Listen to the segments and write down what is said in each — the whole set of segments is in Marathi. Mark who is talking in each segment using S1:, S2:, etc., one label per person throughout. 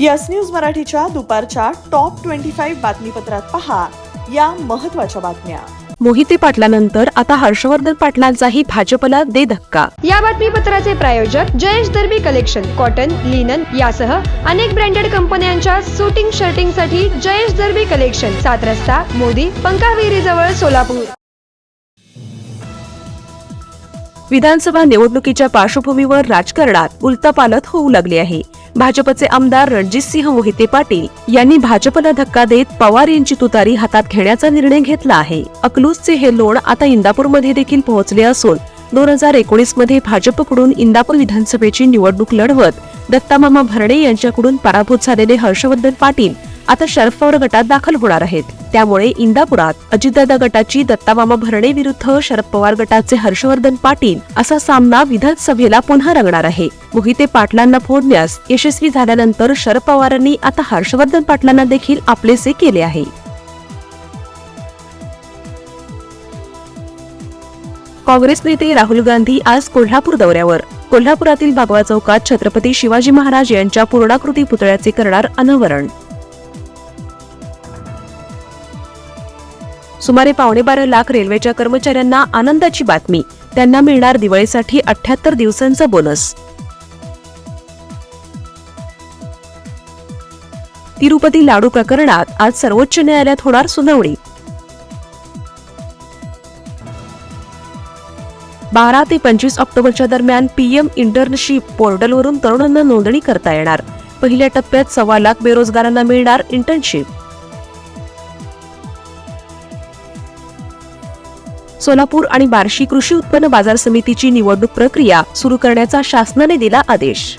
S1: यस न्यूज मराठीच्या दुपारच्या टॉप ट्वेंटी फाईव्ह बातमीपत्रात पहा या महत्त्वाच्या बातम्या.
S2: मोहिते पाटलानंतर आता हर्षवर्धन पाटलांचाही भाजपला दे धक्का
S3: या बातमीपत्राचे प्रायोजक Jayesh Darbi collection cotton linen यासह अनेक ब्रँडेड कंपन्यांच्या सुटिंग शर्टिंगसाठी जयेश दर्बी कलेक्शन सात रस्ता मोदी पंकाविरी जवळ सोलापूर.
S2: विधानसभा निवडणुकीच्या पार्श्वभूमीवर राजकारणात उलतापालत होऊ लागली आहे. भाजपचे आमदार रणजितसिंह मोहिते पाटील यांनी भाजपला धक्का देत पवार यांची तुतारी हातात घेण्याचा निर्णय घेतला आहे. अकलूजचे हे लोण आता इंदापूरमध्ये देखील पोहोचले असून दोन हजार एकोणीसमध्ये भाजपकडून इंदापूर विधानसभेची निवडणूक लढवत दत्तामामा भरणे यांच्याकडून पराभूत झालेले हर्षवर्धन पाटील आता शरद पवार गटात दाखल होणार आहेत. त्यामुळे इंदापुरात अजितदादा गटाची दत्तामामा भरणे विरुद्ध शरद पवार गटाचे हर्षवर्धन पाटील असा सामना विधानसभेला पुन्हा रंगणार आहे. मोहिते पाटलांना फोडण्यास यशस्वी झाल्यानंतर शरद पवारांनी आता हर्षवर्धन पाटलांना देखील आपलेसे केले आहे. काँग्रेस नेते राहुल गांधी आज कोल्हापूर दौऱ्यावर. कोल्हापुरातील बागवा चौकात छत्रपती शिवाजी महाराज यांच्या पूर्णाकृती पुतळ्याचे करणार अनावरण. सुमारे पावणे बारा लाख रेल्वेच्या कर्मचाऱ्यांना आनंदाची बातमी. त्यांना मिळणार दिवाळीसाठी अठ्याहत्तर दिवसांचा बोनस. तिरुपती लाडू प्रकरणात आज सर्वोच्च न्यायालयात होणार सुनावणी. बारा ते पंचवीस ऑक्टोबरच्या दरम्यान पीएम इंटर्नशिप पोर्टलवरून तरुणांना नोंदणी करता येणार. पहिल्या टप्प्यात सव्वा लाख बेरोजगारांना मिळणार इंटर्नशिप. सोलापूर आणि बार्शी कृषी उत्पन्न बाजार समितीची निवडणूक प्रक्रिया सुरू करण्याचा शासनाने दिला आदेश.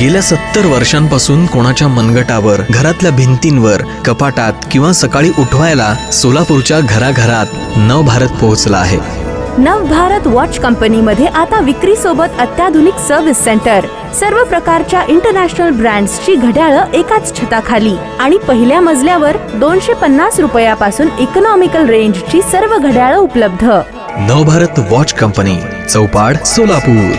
S4: गेल्या सत्तर वर्षांपासून कोणाच्या मनगटावर घरातल्या भिंतींवर कपाटात किंवा सकाळी उठवायला सोलापूरच्या घराघरात नवभारत पोहोचला आहे.
S5: नवभारत वॉच कंपनीमध्ये आता विक्री सोबत अत्याधुनिक सर्व्हिस सेंटर सर्व प्रकारच्या इंटरनॅशनल ब्रँड्सची घड्याळं एकाच छताखाली. आणि पहिल्या मजल्यावर दोनशे पन्नास रुपयापासून इकॉनॉमिकल रेंजची सर्व घड्याळं उपलब्ध.
S4: Navbharat watch company Chaupad Solapur.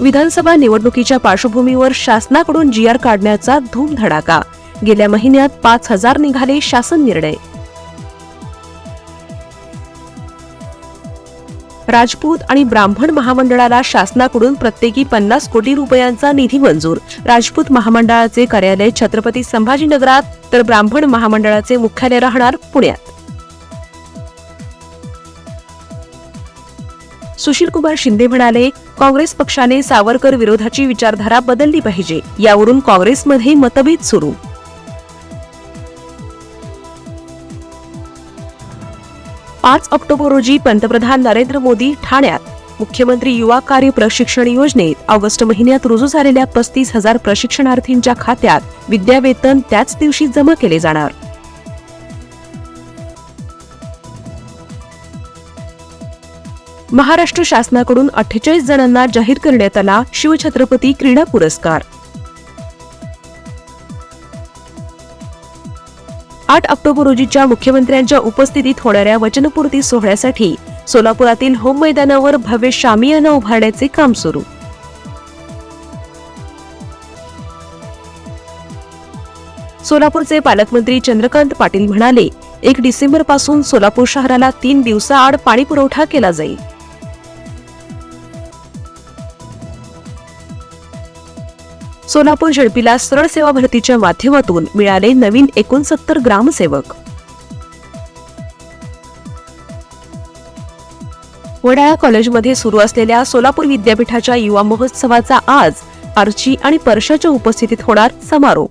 S2: विधानसभा निवडणुकीच्या पार्श्वभूमीवर शासनाकडून जी आर काढण्याचा धूमधडाका गेल्या महिन्यात पाच हजार निघाले शासन निर्णय. राजपूत आणि ब्राह्मण महामंडळाला शासनाकडून प्रत्येकी पन्नास कोटी रुपयांचा निधी मंजूर. राजपूत महामंडळाचे कार्यालय छत्रपती संभाजीनगरात तर ब्राह्मण महामंडळाचे मुख्यालय राहणार पुण्यात. सुशील कुमार शिंदे म्हणाले काँग्रेस पक्षाने सावरकर विरोधाची विचारधारा बदलली पाहिजे. यावरून काँग्रेसमध्ये मतभेद सुरू. पाच ऑक्टोबर रोजी पंतप्रधान नरेंद्र मोदी ठाण्यात मुख्यमंत्री युवा कार्य प्रशिक्षण योजनेत ऑगस्ट महिन्यात रुजू झालेल्या पस्तीस हजार प्रशिक्षणार्थींच्या खात्यात विद्यावेतन त्याच दिवशी जमा केले जाणार. महाराष्ट्र शासनाकडून अठ्ठेचाळीस जणांना जाहीर करण्यात आला शिवछत्रपती क्रीडा पुरस्कार. आठ ऑक्टोबर रोजीच्या मुख्यमंत्र्यांच्या उपस्थितीत होणाऱ्या वचनपूर्ती सोहळ्यासाठी सोलापुरातील होम मैदानावर भव्य शामियाना उभारण्याचे काम सुरू. सोलापूरचे पालकमंत्री चंद्रकांत पाटील म्हणाले एक डिसेंबरपासून सोलापूर शहराला तीन दिवसाआड पाणी पुरवठा केला जाईल. सोलापूर झडपीला सरळ सेवा भरतीच्या माध्यमातून मिळाले नवीन एकोणसत्तर ग्रामसेवक. वडाळा कॉलेजमध्ये सुरू असलेल्या सोलापूर विद्यापीठाच्या युवा महोत्सवाचा आज आर्ची आणि परशाच्या उपस्थितीत होणार समारोप.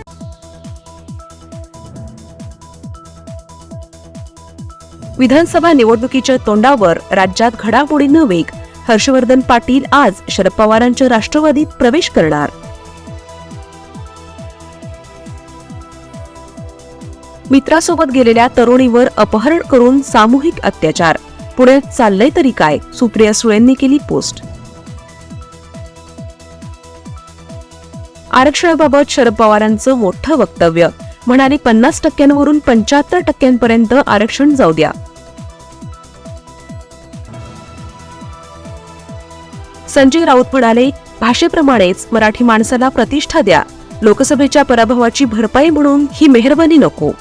S2: विधानसभा निवडणुकीच्या तोंडावर राज्यात घडामोडींना वेग हर्षवर्धन पाटील आज शरद पवारांच्या राष्ट्रवादीत प्रवेश करणार. मित्रासोबत गेलेल्या तरुणीवर अपहरण करून सामूहिक अत्याचार पुण्यात चाललंय तरी काय सुप्रिया सुळेंनी केली पोस्ट. आरक्षणाबाबत शरद पवारांचं मोठं वक्तव्य म्हणाले पन्नास टक्क्यांवरून पंच्याहत्तर टक्क्यांपर्यंत आरक्षण जाऊ द्या. संजय राऊत म्हणाले भाषेप्रमाणेच मराठी माणसाला प्रतिष्ठा द्या. लोकसभेच्या पराभवाची भरपाई म्हणून ही मेहरबानी नको.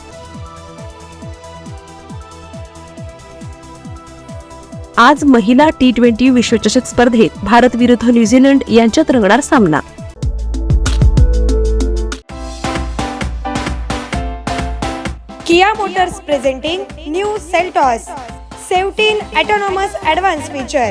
S2: आज महिला टी ट्वेंटी विश्वचषक स्पर्धेत भारत विरुद्ध न्यूझीलंड यांच्यात रंगणार सामना.
S3: Kia motors presenting new Seltos seventeen autonomous advance feature.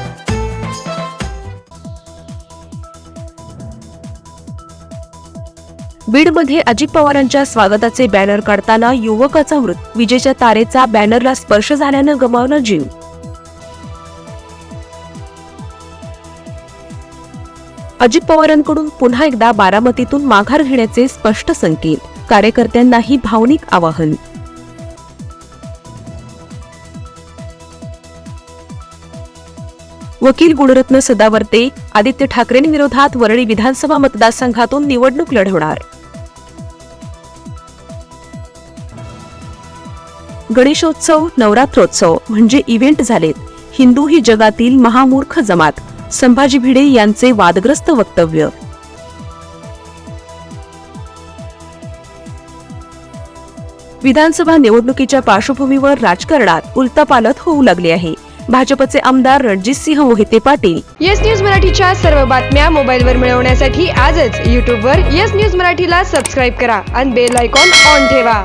S2: बीडमध्ये अजित पवारांच्या स्वागताचे बॅनर काढताना युवकाचा मृत. विजेच्या तारेचा बॅनरला स्पर्श झाल्यानं गमावला जीव. अजित पवारांकडून पुन्हा एकदा बारामतीतून माघार घेण्याचे स्पष्ट संकेत. कार्यकर्त्यांनाही भावनिक आवाहन. वकील गुणरत्न सदावर्ते आदित्य ठाकरेंविरोधात वरळी विधानसभा मतदारसंघातून निवडणूक लढवणार. गणेशोत्सव नवरात्रोत्सव म्हणजे इव्हेंट झालेत. हिंदू ही जगातील महामूर्ख जमात. संभाजी भिडे यांचे वादग्रस्त वक्तव्य. विधानसभा निवडणुकीच्या पार्श्वभूमीवर राजकारणात उलतापालत होऊ लागली आहे. भाजपचे आमदार रणजित सिंह मोहिते पाटील.
S3: येस न्यूज मराठीच्या सर्व बातम्या मोबाईलवर मिळवण्यासाठी आजच यूट्यूबवर येस न्यूज मराठीला सबस्क्राईब करा आणि बेल आयकॉन ऑन ठेवा.